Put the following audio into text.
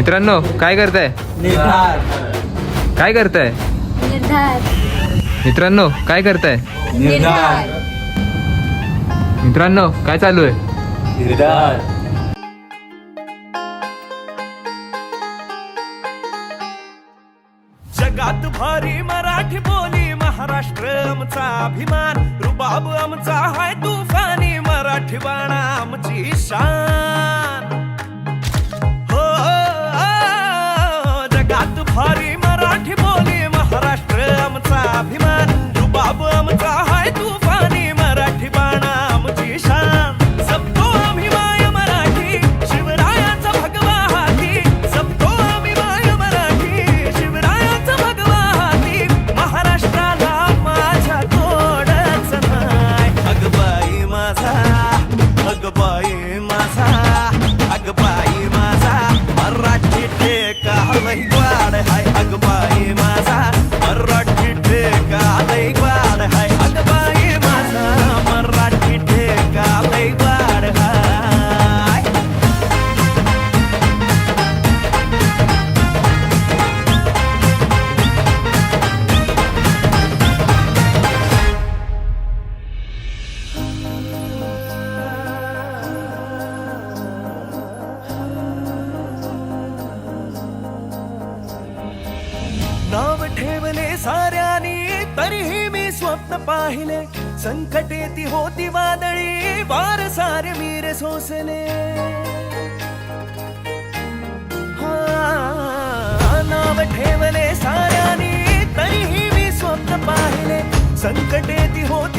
मित्रांनो काय करताय? काय करताय? मित्रांनो काय करताय? मित्रांनो काय चालू आहे? जगात भारी मराठी बोली महाराष्ट्र आमचा अभिमान. रुबाब आमचा हाय तुफानी मराठी बाणा आमची शान. स्वप्न पाहिले. संकटे ती होती वादळी वार सारे मीर सोसले नाव ठेवले साऱ्यानी तरीही मी स्वप्न पाहिले. संकटे ती होती